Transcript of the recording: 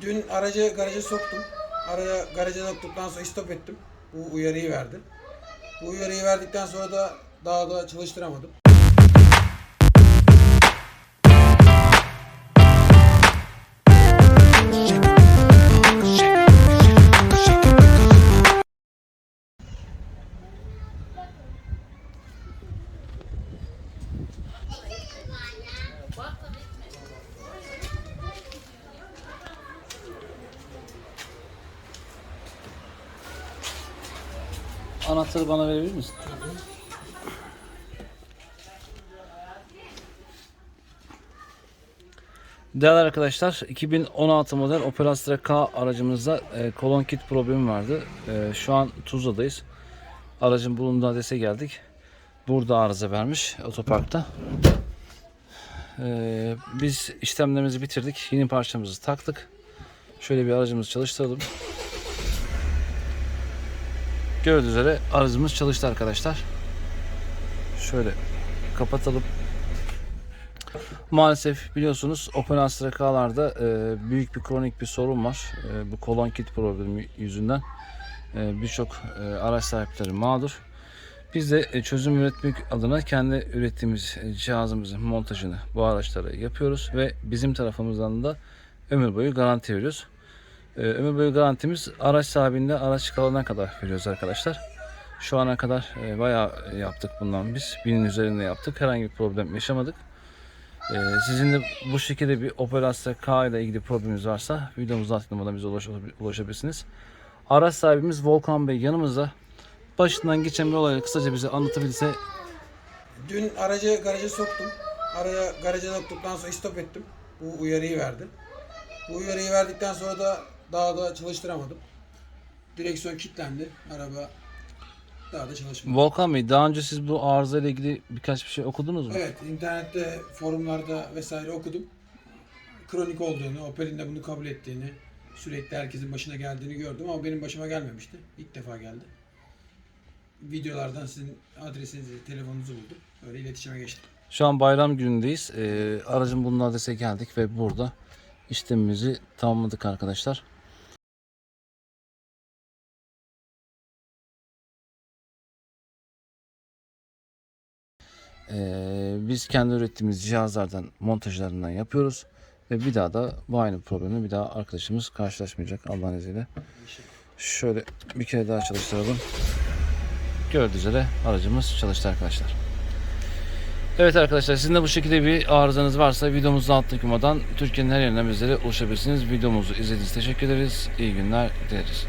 Dün aracı garaja soktum. Araya garaja soktuktan sonra stop ettim. Bu uyarıyı verdi. Bu uyarıyı verdikten sonra da daha da çalıştıramadım. Anahtarı bana verebilir misin? Değerli arkadaşlar 2016 model Opel Astra K aracımızda e, kolon kit problemi vardı. E, şu an Tuzla'dayız. Aracın bulunduğu adrese geldik. Burada arıza vermiş otoparkta. E, biz işlemlerimizi bitirdik. Yeni parçamızı taktık. Şöyle bir aracımızı çalıştıralım. Gördüğünüz üzere aracımız çalıştı arkadaşlar. Şöyle kapatalım. Maalesef biliyorsunuz Opel Astra K'larda e, büyük bir kronik bir sorun var. E, bu kolon kit problemi yüzünden e, birçok e, araç sahipleri mağdur. Biz de e, çözüm üretmek adına kendi ürettiğimiz e, cihazımızın montajını bu araçlara yapıyoruz ve bizim tarafımızdan da ömür boyu garanti veriyoruz. Ee, ömür boyu garantimiz araç sahibinde araç kalana kadar veriyoruz arkadaşlar. Şu ana kadar e, bayağı yaptık bundan biz. Binin üzerinde yaptık. Herhangi bir problem yaşamadık. Ee, sizin de bu şekilde bir Opel Astra K ile ilgili probleminiz varsa videomuzun altında bize ulaş, ulaşabilirsiniz. Araç sahibimiz Volkan Bey yanımızda. Başından geçen bir olayı kısaca bize anlatabilirse Dün aracı garaja soktum. Araya garaja soktuktan sonra stop ettim. Bu uyarıyı verdi. Bu uyarıyı verdikten sonra da daha da çalıştıramadım. Direksiyon kilitlendi. Araba daha da çalışmadı. Volkan Bey daha önce siz bu arıza ile ilgili birkaç bir şey okudunuz mu? Evet, internette, forumlarda vesaire okudum. Kronik olduğunu, Opel'in de bunu kabul ettiğini, sürekli herkesin başına geldiğini gördüm ama benim başıma gelmemişti. İlk defa geldi. Videolardan sizin adresinizi, telefonunuzu buldum. Öyle iletişime geçtim. Şu an bayram günündeyiz. Ee, aracın bulunduğu adrese geldik ve burada işlemimizi tamamladık arkadaşlar. Ee, biz kendi ürettiğimiz cihazlardan montajlarından yapıyoruz ve bir daha da bu aynı problemi bir daha arkadaşımız karşılaşmayacak Allah'ın izniyle. Şöyle bir kere daha çalıştıralım. Gördüğünüz üzere aracımız çalıştı arkadaşlar. Evet arkadaşlar sizin de bu şekilde bir arızanız varsa videomuzun alttaki yumadan Türkiye'nin her yerinden bizlere ulaşabilirsiniz. Videomuzu izlediğiniz teşekkür ederiz. İyi günler dileriz.